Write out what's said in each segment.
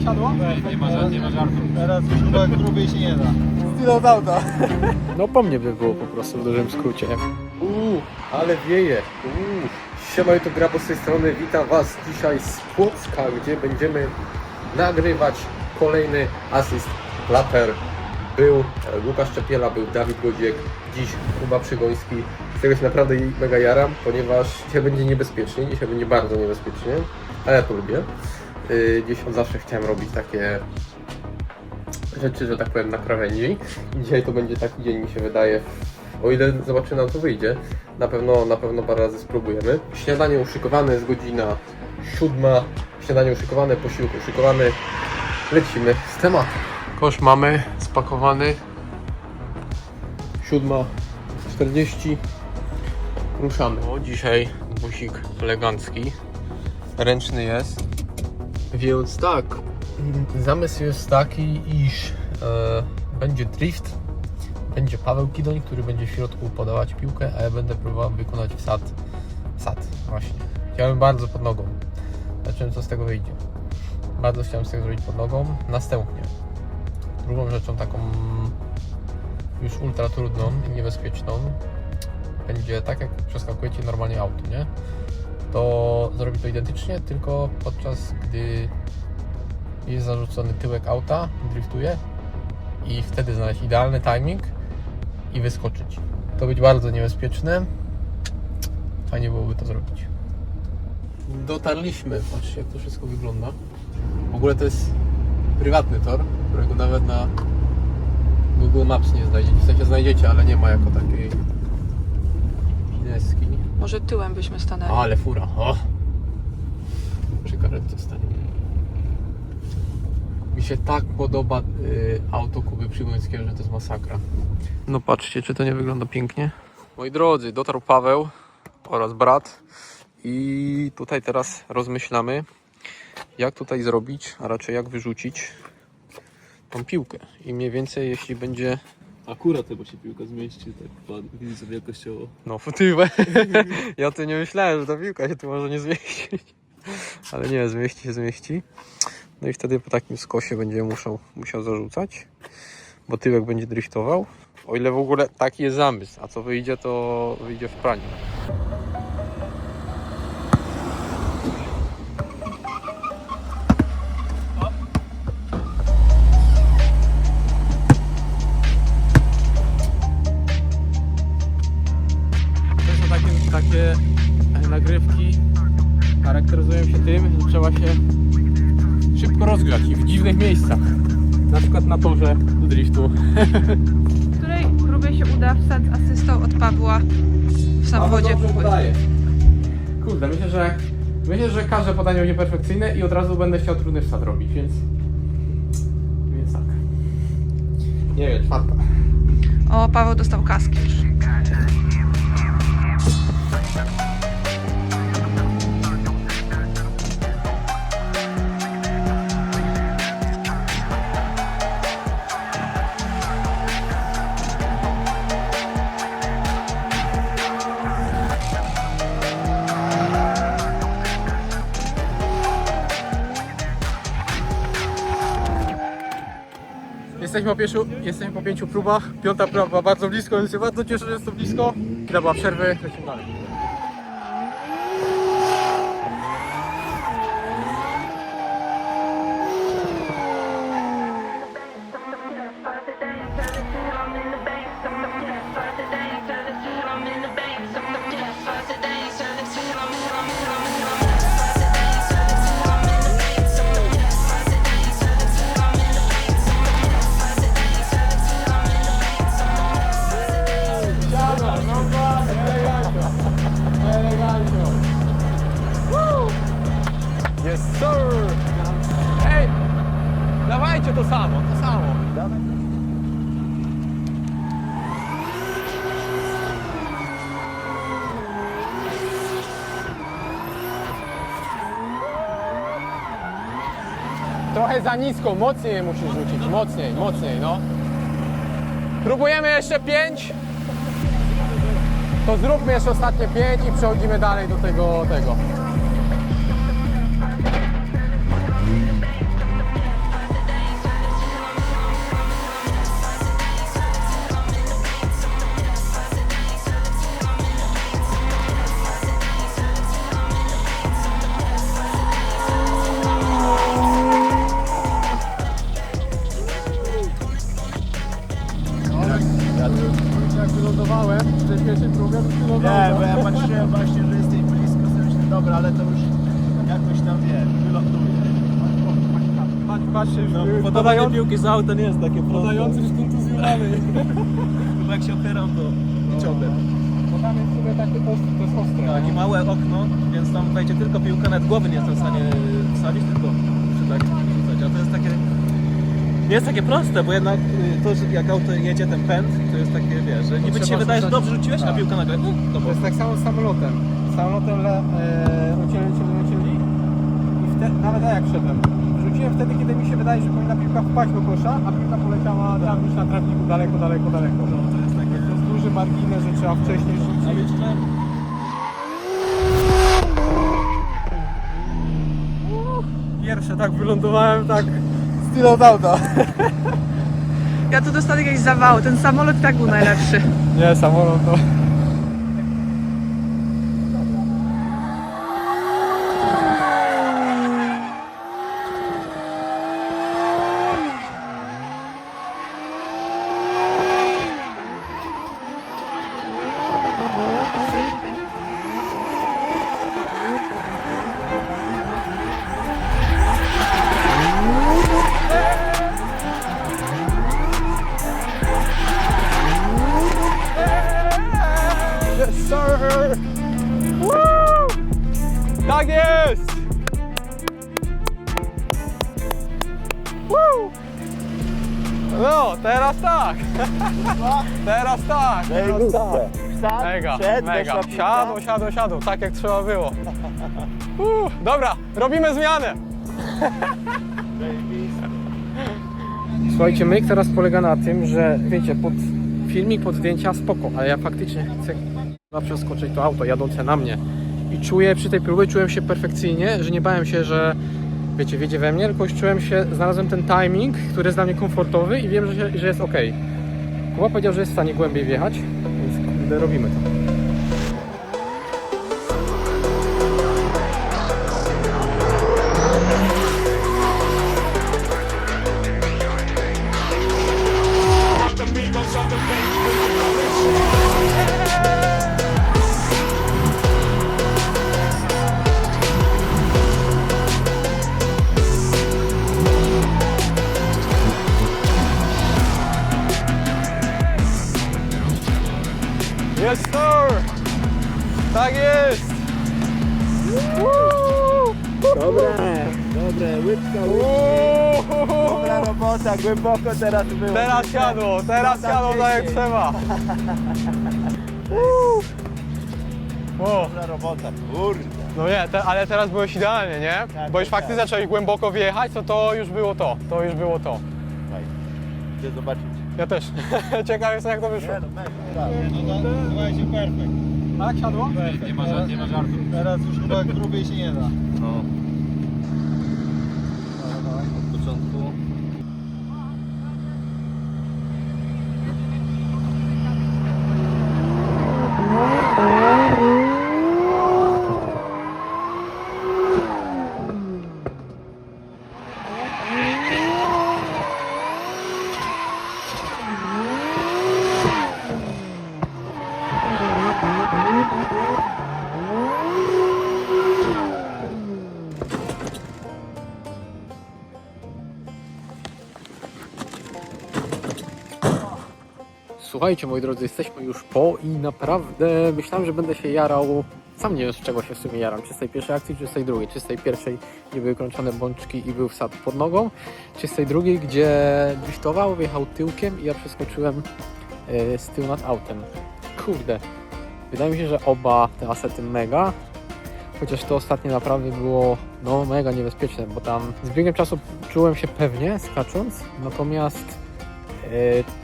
tak siadło? Nie ma, nie ma żartu. Teraz chyba grubiej się nie da. Styl auta. No po mnie by było po prostu w dużym skrócie. Uuu, ale wieje. Uuu. Siema, to Grabo z tej strony. Witam Was dzisiaj z Płocka, gdzie będziemy nagrywać kolejny asyst Plater. Był Łukasz Czepiela, był Dawid Godziek, dziś Kuba Przygoński. Z tego się naprawdę mega jaram, ponieważ dzisiaj będzie niebezpiecznie, dzisiaj będzie bardzo niebezpiecznie, ale ja to lubię. Yy, Gdzieś od zawsze chciałem robić takie rzeczy, że tak powiem, na krawędzi. Dzisiaj to będzie taki dzień, mi się wydaje, o ile zobaczymy, nam to wyjdzie. Na pewno, na pewno parę razy spróbujemy. Śniadanie uszykowane, jest godzina siódma. Śniadanie uszykowane, posiłek uszykowany. Lecimy z tematem. Kosz mamy spakowany. Siódma 40. Ruszamy. O, dzisiaj busik elegancki. Ręczny jest. Więc tak, zamysł jest taki, iż e, będzie drift, będzie Paweł Kidoń, który będzie w środku podawać piłkę, a ja będę próbował wykonać wsad, wsad właśnie. Chciałem bardzo pod nogą. Zobaczymy co z tego wyjdzie. Bardzo chciałem z tego zrobić pod nogą. Następnie, drugą rzeczą taką już ultra trudną i niebezpieczną będzie tak jak przeskakujecie normalnie auto, nie? To zrobi to identycznie, tylko podczas gdy jest zarzucony tyłek auta, driftuje i wtedy znaleźć idealny timing i wyskoczyć. To być bardzo niebezpieczne. Fajnie byłoby to zrobić. Dotarliśmy, patrzcie jak to wszystko wygląda. W ogóle to jest prywatny tor, którego nawet na Google Maps nie znajdziecie. W sensie znajdziecie, ale nie ma jako takiej pineski. Może tyłem byśmy stanęli. Ale fura, o! Przy karetce stanie. Mi się tak podoba y, auto Kuby Przygońskiego, że to jest masakra. No patrzcie, czy to nie wygląda pięknie? Moi drodzy, dotarł Paweł oraz brat i tutaj teraz rozmyślamy, jak tutaj zrobić, a raczej jak wyrzucić tą piłkę. I mniej więcej, jeśli będzie Akurat chyba się piłka zmieści, tak pan widzę wielkościowo. No, futywę. ja tu nie myślałem, że ta piłka się tu może nie zmieścić. Ale nie, zmieści się, zmieści. No i wtedy po takim skosie będzie musiał, musiał zarzucać, bo tyłek będzie driftował. O ile w ogóle taki jest zamysł, a co wyjdzie, to wyjdzie w praniu. Na przykład na torze do driftu. W której próbie się uda wsad asystą od Pawła w samochodzie podaje. Kurde, myślę, że myślę, że każde podanie będzie perfekcyjne i od razu będę chciał trudny wsad robić, więc więc tak. Nie wiem, czwarta. O, Paweł dostał kaski już. Jesteśmy po, pięciu, jesteśmy po pięciu próbach. Piąta próba bardzo blisko, więc się bardzo cieszę, że jest to blisko. Chwila była przerwy, lecimy dalej. Samo, to samo. Trochę za nisko, mocniej musisz rzucić, mocniej, mocniej, no. Próbujemy jeszcze pięć. To zróbmy jeszcze ostatnie pięć i przechodzimy dalej do tego, tego. Patrz, patrz, już No, już podawanie piłki z auta nie jest takie proste. podający już kontuzjowany. Chyba jak się opieram, to ciągle. Bo tam jest w sumie takie ostre, to jest ostre. Tak, i małe okno, więc tam wejdzie tylko piłka, nawet głowy nie jestem w stanie wsadzić, tylko muszę tak rzucać. A to jest takie... Nie jest takie proste, bo jednak y, to, że jak auto jedzie ten pęd, to jest takie, wiesz, że niby ci się wydaje, że dobrze rzuciłeś, a Tak. piłka nagle, no, to jest tak samo z samolotem. Samolotem le, e, lecieli i wtedy, nawet ja jak szedłem. Rzuciłem wtedy, kiedy mi się wydaje, że powinna piłka wpaść do kosza, a piłka poleciała tam już na trawniku daleko, daleko, daleko. No, to jest takie... To jest duży margines, że trzeba wcześniej A rzucić. jeszcze... Pierwsze tak wylądowałem tak styl od auta. Ja tu dostanę jakieś zawały. Ten samolot tak był najlepszy. Nie, samolot to... sir! Woo! Tak jest! Woo! No, teraz tak! Teraz tak! Teraz tak! Mega, mega. Siadło, siadło, siadło, tak jak trzeba było. Uff, dobra, robimy zmianę. Słuchajcie, myk teraz polega na tym, że wiecie, pod filmik, pod zdjęcia spoko, ale ja faktycznie chcę na przeskoczyć to auto jadące na mnie. I czuję, przy tej próbie czułem się perfekcyjnie, że nie bałem się, że wiecie, wiedzie we mnie, tylko już czułem się, znalazłem ten timing, który jest dla mnie komfortowy i wiem, że, że jest ok. Kuba powiedział, że jest w stanie głębiej wjechać, więc robimy to. Głęboko teraz było. Teraz siadło, teraz No, siadło tak jak trzeba. O, Dobra robota, kurde. no nie, te, ale teraz byłeś idealnie, nie? Tak, Bo już tak, faktycznie tak. zacząłeś głęboko wjechać, to to już było to. To już było to. Fajnie. Idę zobaczyć. Ja też. Ciekaw jestem jak to wyszło. Nie no, mega. No to, słuchajcie, perfekt. Tak, siadło? Nie ma, żart, nie ma żartu. Teraz już chyba grubiej się nie da. No. Od początku. Słuchajcie, moi drodzy, jesteśmy już po i naprawdę myślałem, że będę się jarał. Sam nie wiem, z czego się w sumie jaram. Czy z tej pierwszej akcji, czy z tej drugiej. Czy z tej pierwszej, gdzie były krączone bączki i był wsad pod nogą, czy z tej drugiej, gdzie driftował, wjechał tyłkiem i ja przeskoczyłem e, z tyłu nad autem. Kurde, wydaje mi się, że oba te asety mega. Chociaż to ostatnie naprawdę było no mega niebezpieczne, bo tam z biegiem czasu czułem się pewnie skacząc, natomiast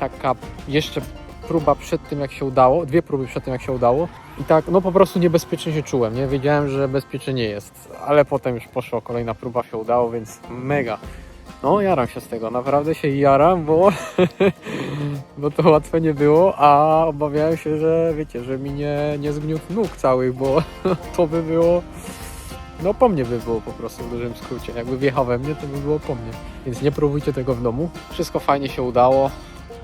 taka jeszcze próba przed tym jak się udało, dwie próby przed tym jak się udało i tak no po prostu niebezpiecznie się czułem, nie wiedziałem, że bezpiecznie nie jest, ale potem już poszło, kolejna próba się udało, więc mega. No jaram się z tego, naprawdę się jaram, bo, bo to łatwe nie było, a obawiałem się, że wiecie, że mi nie, nie zgniótł nóg całych, bo to by było no po mnie by było po prostu w dużym skrócie. Jakby wjechał we mnie, to by było po mnie. Więc nie próbujcie tego w domu. Wszystko fajnie się udało.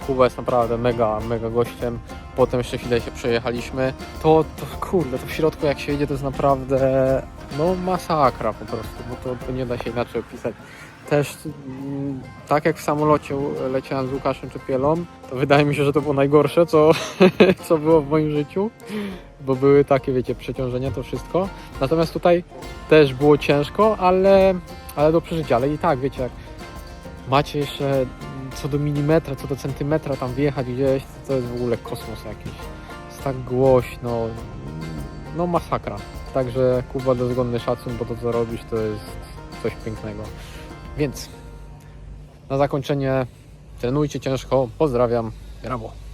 Kuba jest naprawdę mega, mega gościem. Potem jeszcze chwilę się przejechaliśmy. To, to kurde, to w środku jak się jedzie to jest naprawdę no masakra po prostu, bo to, to nie da się inaczej opisać. Też mm, tak jak w samolocie leciałem z Łukaszem Czepielą, to wydaje mi się, że to było najgorsze, co, co było w moim życiu, bo były takie, wiecie, przeciążenia, to wszystko. Natomiast tutaj też było ciężko, ale, ale do przeżycia. Ale i tak, wiecie, jak macie jeszcze co do milimetra, co do centymetra tam wjechać gdzieś, to jest w ogóle kosmos jakiś. Jest tak głośno, no masakra. Także Kuba dozgonny szacun, bo to co robisz to jest coś pięknego. Więc na zakończenie trenujcie ciężko, pozdrawiam, brawo.